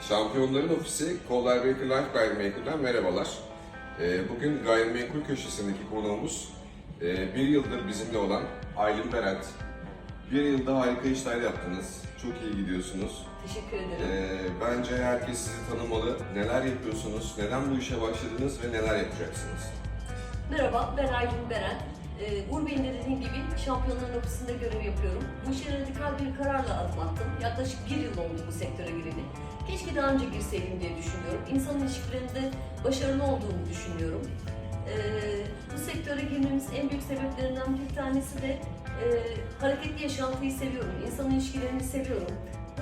Şampiyonların Ofisi Collar Baker Life Gayrimenkul'den merhabalar. Ee, Bugün gayrimenkul köşesindeki konuğumuz e, bir yıldır bizimle olan Aylin Berat. Bir yılda harika işler yaptınız. Çok iyi gidiyorsunuz. Teşekkür ederim. Ee, Bence herkes sizi tanımalı. Neler yapıyorsunuz, neden bu işe başladınız ve neler yapacaksınız? Merhaba, ben Aylin Beren. Ee, Uğur Bey'in de dediğim gibi şampiyonların ofisinde görev yapıyorum. Bu işe radikal bir kararla adım attım. Yaklaşık bir yıl oldu bu sektöre gireli. Keşke daha önce girseydim diye düşünüyorum. İnsan ilişkilerinde başarılı olduğumu düşünüyorum. Ee, bu sektöre girmemiz en büyük sebeplerinden bir tanesi de e, hareketli yaşantıyı seviyorum, insan ilişkilerini seviyorum.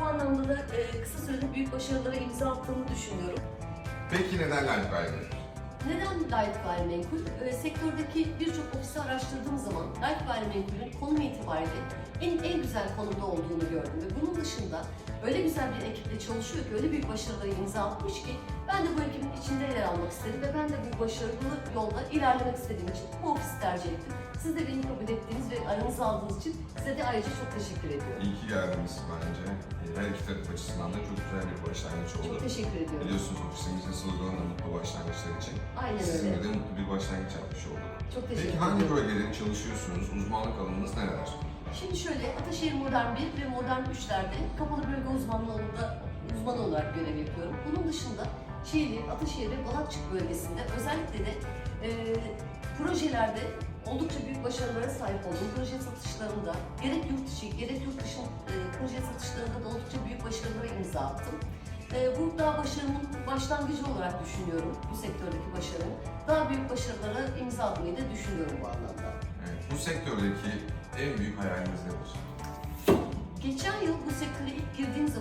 Bu anlamda da e, kısa sürede büyük başarılara imza attığımı düşünüyorum. Peki neden Life Gayrimenkul? Neden Life Gayrimenkul? Ee, sektördeki birçok ofisi araştırdığım zaman Life Gayrimenkul'ün konum itibariyle en, en güzel konumda olduğunu gördüm ve bunun dışında öyle güzel bir ekiple çalışıyor ki öyle büyük başarılara imza atmış ki ben de bu ekibin içinde yer almak istedim ve ben de bu başarılı yolda ilerlemek istediğim için bu ofisi tercih ettim. Siz de beni kabul ettiğiniz ve aranıza aldığınız için size de ayrıca çok teşekkür ediyorum. İyi ki geldiniz bence. Ee, Her iki taraf açısından da çok güzel bir başlangıç oldu. Çok teşekkür ediyorum. Biliyorsunuz ofisimizin sloganı da mutlu başlangıçlar için. Aynen Sizinle öyle. de mutlu bir başlangıç yapmış olduk. Çok teşekkür Peki ederim. hangi bölgede çalışıyorsunuz? Uzmanlık alanınız neler? Şimdi şöyle, Ataşehir Modern 1 ve Modern 3'lerde kapalı bölge uzmanlığında uzman olarak görev yapıyorum. Bunun dışında Şiili, Ataşehir ve Balatçık bölgesinde özellikle de e, projelerde oldukça büyük başarılara sahip olduğum proje satışlarında gerek yurt içi gerek yurt dışı e, proje satışlarında da oldukça büyük başarılara imza attım. E, bu daha başarımın başlangıcı olarak düşünüyorum bu sektördeki başarımı. Daha büyük başarılara imza atmayı da düşünüyorum bu anlamda. Evet, bu sektördeki en büyük hayaliniz nedir? Geçen yıl bu sektöre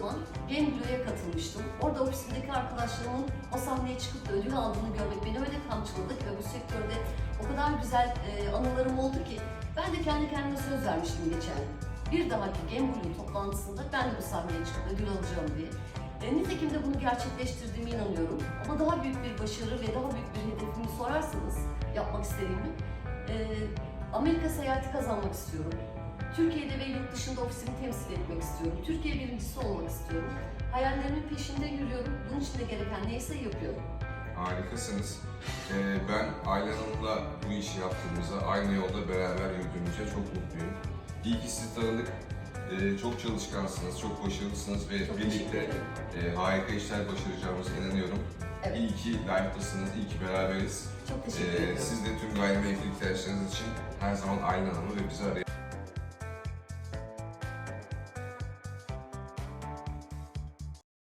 zaman Blue'ya katılmıştım. Orada ofisimdeki arkadaşlarımın o sahneye çıkıp da ödül aldığını görmek beni öyle kamçıladı ki bu sektörde o kadar güzel e, anılarım oldu ki ben de kendi kendime söz vermiştim geçen. Bir dahaki Game Blue toplantısında ben de bu sahneye çıkıp ödül alacağım diye. E, nitekim de bunu gerçekleştirdiğime inanıyorum. Ama daha büyük bir başarı ve daha büyük bir hedefimi sorarsanız yapmak istediğimi e, Amerika seyahati kazanmak istiyorum. Türkiye'de ve yurt dışında ofisimi temsil etmek istiyorum. Türkiye birincisi olmak istiyorum. Hayallerimin peşinde yürüyorum. Bunun için de gereken neyse yapıyorum. Harikasınız. Ee, ben Ayla Hanım'la bu işi yaptığımıza, aynı yolda beraber yürüdüğümüze çok mutluyum. İyi ki sizi tanıdık. Ee, çok çalışkansınız, çok başarılısınız ve Çok birlikte e, harika işler başaracağımıza inanıyorum. Evet. İyi ki life'dasınız, iyi ki beraberiz. Çok teşekkür Ee, ederim. siz de tüm gayrimenkul ihtiyaçlarınız için her zaman Ayla Hanım'ı ve bizi arayabilirsiniz.